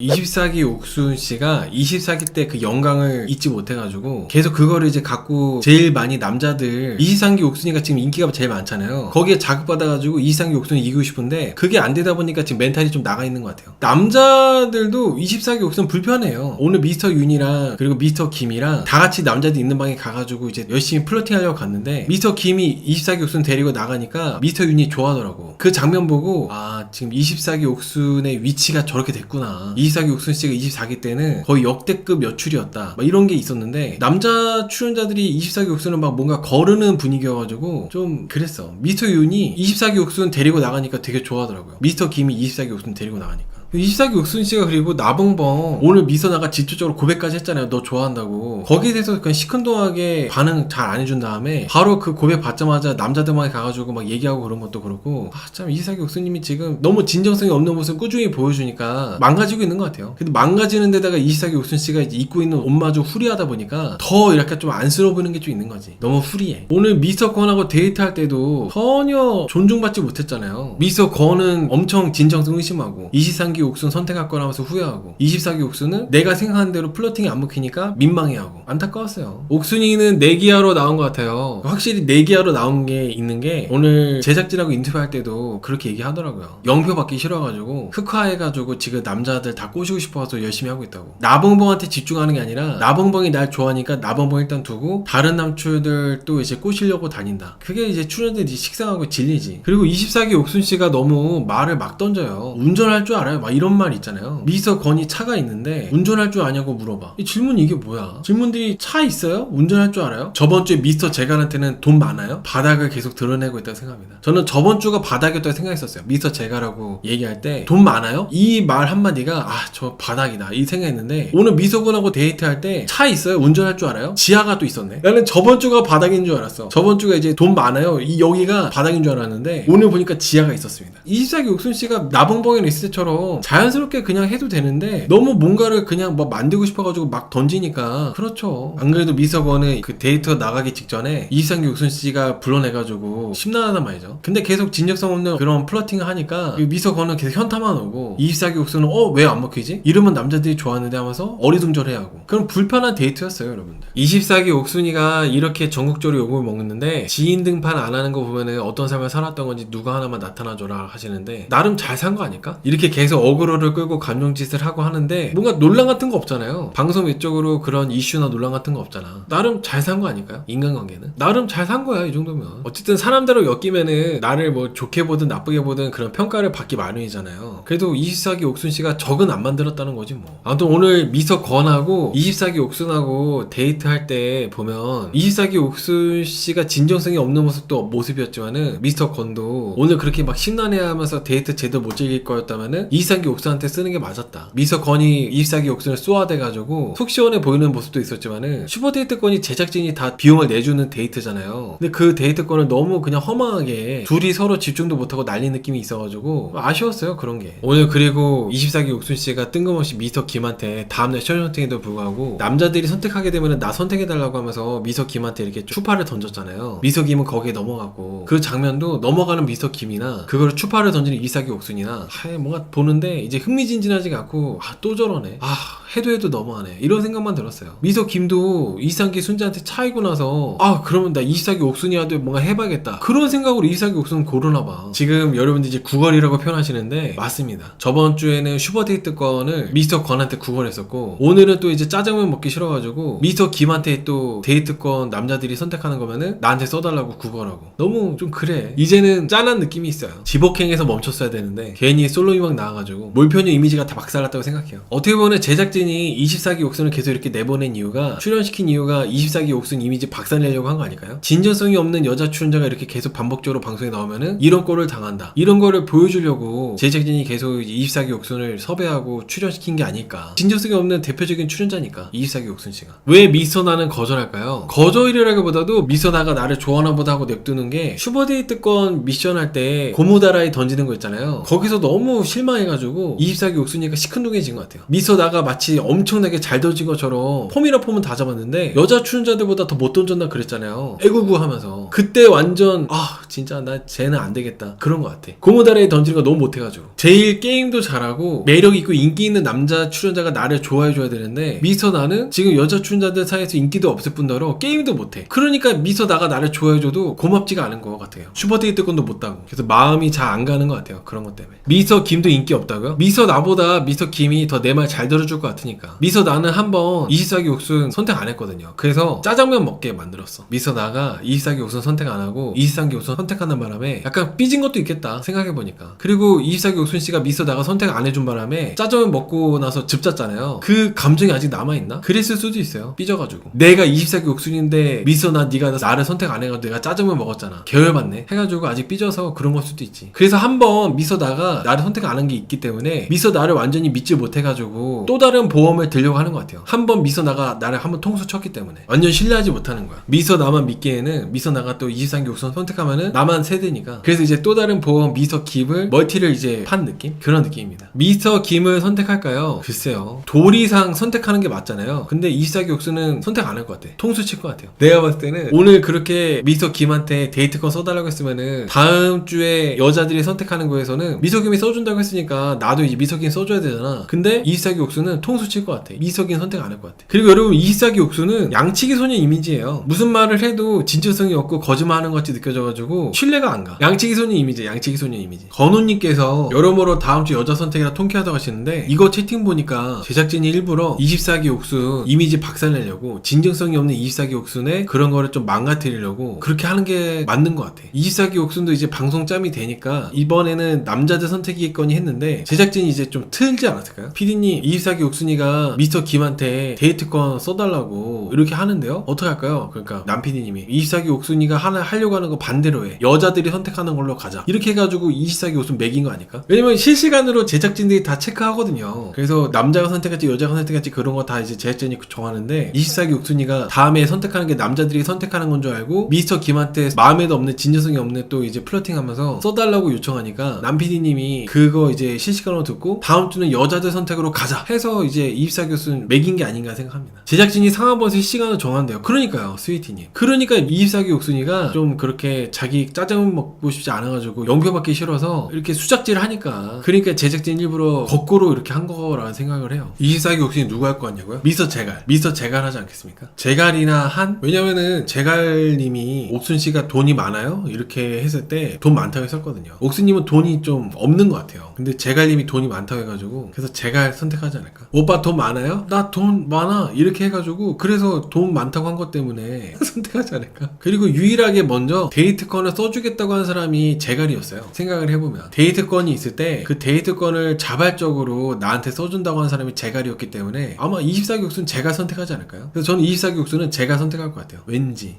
24기 옥순 씨가 24기 때 그 영광을 잊지 못해가지고 계속 그거를 이제 갖고 제일 많이 남자들 23기 옥순이가 지금 인기가 제일 많잖아요. 거기에 자극받아가지고 23기 옥순을 이기고 싶은데 그게 안 되다 보니까 지금 멘탈이 좀 나가 있는 것 같아요. 남자들도 24기 옥순 불편해요. 오늘 미스터 윤이랑 그리고 미스터 김이랑 다 같이 남자들 있는 방에 가가지고 이제 열심히 플러팅 하려고 갔는데 미스터 김이 24기 옥순 데리고 나가니까 미스터 윤이 좋아하더라고. 그 장면 보고 아 지금 24기 옥순의 위치가 저렇게 됐구나. 24기 옥순 씨가 24기 때는 거의 역대급 여출이었다. 막 이런 게 있었는데 남자 출연자들이 24기 옥순은 막 뭔가 거르는 분위기여가지고 좀 그랬어. 미스터 윤이 24기 옥순 데리고 나가니까 되게 좋아하더라고요. 미스터 김이 24기 옥순 데리고 나가니까. 24기 옥순 씨가 그리고 나봉봉 오늘 미선아가 직접적으로 고백까지 했잖아요. 너 좋아한다고. 거기에 대해서 그냥 시큰둥하게 반응 잘 안 해준 다음에 바로 그 고백 받자마자 남자들만에 가가지고 막 얘기하고 그런 것도 그렇고 아참 24기 옥순님이 지금 너무 진정성이 없는 모습 꾸준히 보여주니까 망가지고 있는 것 같아요. 근데 망가지는 데다가 24기 옥순 씨가 이제 입고 있는 옷마저 후리하다 보니까 더 이렇게 좀 안쓰러워 보이는 게 좀 있는 거지. 너무 후리해. 오늘 미스터 권하고 데이트할 때도 전혀 존중받지 못했잖아요. 미스터 권은 엄청 진정성 의심하고 23기 옥순 선택할 거라면서 후회하고 24기 옥순은 내가 생각한 대로 플러팅이 안 먹히니까 민망해하고 안타까웠어요. 옥순이는 내기하러 나온 것 같아요. 확실히 내기하러 나온 게 있는 게 오늘 제작진하고 인터뷰할 때도 그렇게 얘기하더라고요. 영표 받기 싫어가지고 흑화해가지고 지금 남자들 다 꼬시고 싶어서 열심히 하고 있다고. 나봉봉한테 집중하는 게 아니라 나봉봉이 날 좋아하니까 나봉봉 일단 두고 다른 남출들 또 이제 꼬시려고 다닌다. 그게 이제 출연들이 식상하고 질리지. 그리고 24기 옥순 씨가 너무 말을 막 던져요. 운전할 줄 알아요? 막 이런 말 있잖아요. 미서 건이 차가 있는데 운전할 줄 아냐고 물어봐. 이 질문 이게 뭐야? 질문들이 차 있어요? 운전할 줄 알아요? 저번 주에 미스터 제갈한테는 돈 많아요? 바닥을 계속 드러내고 있다고 생각합니다. 저는 저번 주가 바닥이었다고 생각했었어요. 미스터 제갈하고 얘기할 때 돈 많아요? 이 말 한마디가 아 저 바닥이다 이 생각했는데 오늘 미소군하고 데이트할 때 차 있어요? 운전할 줄 알아요? 지하가 또 있었네. 나는 저번 주가 바닥인 줄 알았어. 저번 주가 이제 돈 많아요. 이 여기가 바닥인 줄 알았는데 오늘 보니까 지하가 있었습니다. 24기 옥순 씨가 나봉봉에 있을 때처럼 자연스럽게 그냥 해도 되는데 너무 뭔가를 그냥 뭐 만들고 싶어가지고 막 던지니까 그렇죠. 안 그래도 미서건은 그 데이트 나가기 직전에 24기 옥순 씨가 불러내가지고 심란하단 말이죠. 근데 계속 진정성 없는 그런 플러팅을 하니까 이 미서건은 계속 현타만 오고 24기 옥순은 어 왜 안 먹히지? 이러면 남자들이 좋아하는데 하면서 어리둥절해하고 그럼 불편한 데이트였어요 여러분들 24기 옥순이가 이렇게 전국적으로 욕을 먹는데 지인 등판 안 하는 거 보면은 어떤 삶을 살았던 건지 누가 하나만 나타나줘라 하시는데 나름 잘 산 거 아닐까? 이렇게 계속 어그로를 끌고 감정짓을 하고 하는데 뭔가 논란 같은 거 없잖아요. 방송 외적으로 그런 이슈나 논란 같은 거 없잖아. 나름 잘 산 거 아닐까요? 인간관계는? 나름 잘 산 거야 이 정도면. 어쨌든 사람대로 엮이면은 나를 뭐 좋게 보든 나쁘게 보든 그런 평가를 받기 마련이잖아요. 그래도 24기 옥순 씨가 적은 안 만들었다는 거지 뭐. 아무튼 오늘 미서 권하고 24기 옥순하고 데이트할 때 보면 24기 옥순 씨가 진정성이 없는 모습도 모습이었지만은 미스터 권도 오늘 그렇게 막 신나해하면서 데이트 제대로 못 즐길 거였다면은 24기 옥순한테 쓰는 게 맞았다. 권이 24기 옥순을 쏘아대가지고 속 시원해 보이는 모습도 있었지만은 슈퍼 데이트권이 제작진이 다 비용을 내주는 데이트잖아요. 근데 그 데이트권을 너무 그냥 허망하게 둘이 서로 집중도 못하고 날린 느낌이 있어가지고 아쉬웠어요 그런 게. 오늘 그리고 24기 옥순 씨가 뜬금없이 미스터 김한테 다음날 쇼쇼팅에도 불구하고 남자들이 선택하게 되면은 나 선택해달라고 하면서 미서 김한테 이렇게 추파를 던졌잖아요. 미서 김은 거기에 넘어갔고 그 장면도 넘어가는 미서 김이나 그걸 추파를 던지는 이삭이 옥순이나 하, 뭔가 보는데 이제 흥미진진하지가 않고 아 또 저러네. 아 해도 해도 너무하네. 이런 생각만 들었어요. 미서 김도 이삭이 순자한테 차이고 나서 아 그러면 나 이삭이 옥순이한테 뭔가 해봐야겠다. 그런 생각으로 이삭이 옥순 고르나 봐. 지금 여러분들 이제 구걸이라고 표현하시는데 맞습니다. 저번 주에는 슈퍼데이트 건을 미스터 권한테 구걸했었고 오늘은 또 이제 짜장면 먹기 싫어가지고 미스터 김한테 또 데이트권 남자들이 선택하는 거면은 나한테 써달라고 구걸하고 너무 좀 그래. 이제는 짠한 느낌이 있어요. 지복행에서 멈췄어야 되는데 괜히 솔로 이막 나와가지고 몰표녀 이미지가 다 박살났다고 생각해요. 어떻게 보면 제작진이 24기 옥순을 계속 이렇게 내보낸 이유가 출연시킨 이유가 24기 옥순 이미지 박살내려고 한 거 아닐까요? 진정성이 없는 여자 출연자가 이렇게 계속 반복적으로 방송에 나오면은 이런 꼴을 당한다. 이런 거를 보여주려고 제작진이 계속 24기 옥순을 섭외하고 출연시킨 게 아닐까. 진정성이 없는 대표적인 출연자니까 24기 옥순 씨가. 왜 미소나는 거절할까요? 거절이라기보다도 미소나가 나를 좋아하나 보다 하고 냅두는 게 슈퍼데이트권 미션 할 때 고무다라이 던지는 거 있잖아요. 거기서 너무 실망해가지고 해가지고 24기 옥순이가 시큰둥해진 것 같아요. 미소나가 마치 엄청나게 잘 던진 것처럼 폼이나 폼은 다 잡았는데 여자 출연자들보다 더 못 던졌나 그랬잖아요. 애구구 하면서 그때 완전 아 진짜 나 쟤는 안 되겠다 그런 것 같아. 고무다리에 던지는 거 너무 못해가지고 제일 게임도 잘하고 매력 있고 인기 있는 남자 출연자가 나를 좋아해줘야 되는데 미소나는 지금 여자 출연자들 사이에서 인기도 없을 뿐더러 게임도 못해. 그러니까 미소나가 나를 좋아해줘도 고맙지가 않은 것 같아요. 슈퍼데이트 건도 못 따고 그래서 마음이 잘 안 가는 것 같아요. 그런 것 때문에 미소 김도 인기 없 다고요? 미소 나보다 미소 김이 더 내 말 잘 들어줄 것 같으니까 미소 나는 한번 24기 옥순 선택 안 했거든요. 그래서 짜장면 먹게 만들었어. 미소 나가 24기 옥순 선택 안 하고 23기 옥순 선택하는 바람에 약간 삐진 것도 있겠다 생각해 보니까 그리고 24기 옥순 씨가 미소 나가 선택 안 해준 바람에 짜장면 먹고 나서 집 잤잖아요. 그 감정이 아직 남아 있나? 그랬을 수도 있어요. 삐져가지고 내가 24기 옥순인데 미소 나 네가 나를 선택 안 해가지고 내가 짜장면 먹었잖아. 계열받네. 해가지고 아직 삐져서 그런 걸 수도 있지. 그래서 한번 미소 나가 나를 선택 안 한 게 있기 때문에 미소 나를 완전히 믿지 못해가지고 또 다른 보험을 들려고 하는 것 같아요. 한 번 미소 나가 나를 한 번 통수 쳤기 때문에 완전 신뢰하지 못하는 거야. 미소 나만 믿기에는 미소 나가 또 23기 옥선 선택하면은 나만 세대니까 그래서 이제 또 다른 보험 미소 김을 멀티를 이제 판 느낌 그런 느낌입니다. 미소 김을 선택할까요? 글쎄요. 도리상 선택하는 게 맞잖아요. 근데 24기 옥수는 선택 안 할 것 같아. 통수 칠 것 같아요. 내가 봤을 때는 오늘 그렇게 미소 김한테 데이트권 써달라고 했으면은 다음 주에 여자들이 선택하는 거에서는 미소 김이 써준다고 했으니까 나도 이제 김 써줘야 되잖아. 근데 24기 옥수는 통수 칠 것 같아. 김 선택 안 할 것 같아. 그리고 여러분 24기 옥수는 양치기 소년 이미지예요. 무슨 말을 해도 진실성이 없고 거짓말하는 것 같이 느껴져가지고 신뢰가 안 가. 양치기 소년 이미지, 양치기 소년 이미지. 건우님께서 여러모로 다음 주 여자 선택이라 통쾌하다고 하시는데 이거 채팅 보니까 제작진이 일부러 24기 옥순 이미지 박살내려고 진정성이 없는 24기 옥순에 그런 거를 좀 망가뜨리려고 그렇게 하는 게 맞는 것 같아. 24기 옥순도 이제 방송 짬이 되니까 이번에는 남자들 선택이겠거니 했는데 제작진이 이제 좀 틀지 않았을까요? 피디님 24기 옥순이가 미스터 김한테 데이트권 써달라고 이렇게 하는데요? 어떻게 할까요? 그러니까 남 피디님이 24기 옥순이가 하나 하려고 하는 거 반대로 해. 여자들이 선택하는 걸로 가자. 이렇게 해가지고 24기 옥순 매긴 거 아닐까? 왜냐면 실시간으로 제작진들이 다 체크하거든요. 그래서 남자가 선택할지 여자가 선택할지 그런 거 다 이제 제작진이 정하는데 24기 옥순이가 다음에 선택하는 게 남자들이 선택하는 건 줄 알고 미스터 김한테 마음에도 없는 진정성이 없는 또 이제 플러팅하면서 써달라고 요청하니까 남 PD님이 그거 이제 실시간으로 듣고 다음 주는 여자들 선택으로 가자 해서 이제 24기 옥순 매긴 게 아닌가 생각합니다. 제작진이 상한번씩 시간을 정한대요. 그러니까요, 스위티님. 그러니까 24기 옥순이가 좀 그렇게 자기 짜장면 먹고 싶지 않아가지고 연표 받기 싫어서 이렇게 수작질을 하니까 그러니까 제작진 일부러 거꾸로 이렇게 한 거라는 생각을 해요. 24기 옥순이 누구 할거 같냐고요? 미스터 제갈. 미스터 제갈 하지 않겠습니까? 제갈이나 한? 왜냐면은 제갈님이 옥순 씨가 돈이 많아요? 이렇게 했을 때 돈 많다고 했었거든요. 옥순님은 돈이 좀 없는 것 같아요. 근데 제갈 님이 돈이 많다고 해가지고 그래서 제갈 선택하지 않을까? 오빠 돈 많아요? 나 돈 많아. 이렇게 해가지고 그래서 돈 많다고 한 것 때문에 선택하지 않을까? 그리고 유일하게 먼저 데이트권을 써주겠다고 한 사람이 제갈이었어요. 생각을 해보면 데이트권이 있을 때 그 데이트권을 자발적으로 나한테 써준다고 한 사람이 제갈이었기 때문에 아마 24기 옥수는 제가 선택하지 않을까요? 그래서 저는 24기 옥수는 제가 선택할 것 같아요. 왠지